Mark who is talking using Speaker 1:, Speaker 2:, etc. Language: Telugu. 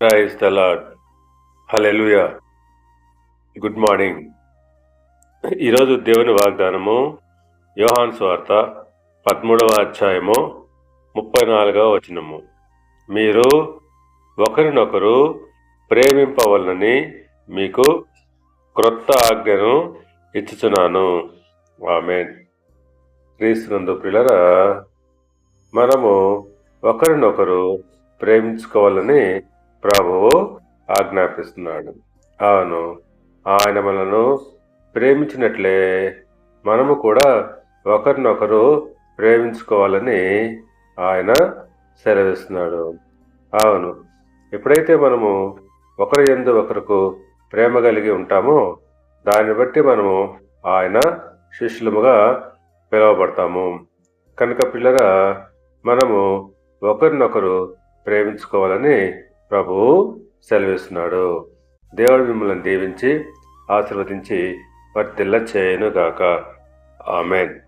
Speaker 1: Praise the Lord hallelujah good morning ఈరోజు దేవుని వాగ్దానము యోహాన్ స్వార్త పదమూడవ అధ్యాయము ముప్పై నాలుగవ వచనము. మీరు ఒకరినొకరు ప్రేమింపవలనని మీకు క్రొత్త ఆజ్ఞను ఇచ్చుచున్నాను. ఆమె క్రీస్తునందు పిల్లరా మనము ఒకరినొకరు ప్రేమించుకోవాలని ప్రభువు ఆజ్ఞాపిస్తున్నాడు. అవును ఆయన మనను ప్రేమించినట్లే మనము కూడా ఒకరినొకరు ప్రేమించుకోవాలని ఆయన సెలవిస్తున్నాడు. అవును ఎప్పుడైతే మనము ఒకరి ఎందు ఒకరికి ప్రేమ కలిగి ఉంటామో దాన్ని బట్టి మనము ఆయన శిష్యులముగా పిలువబడతాము. కనుక పిల్లగా మనము ఒకరినొకరు ప్రేమించుకోవాలని ప్రభు సెలవిస్తున్నాడు. దేవుడు మిమ్మల్ని దీవించి ఆశీర్వదించి వర్తిల్ల చేయనుగాక. ఆమెన్.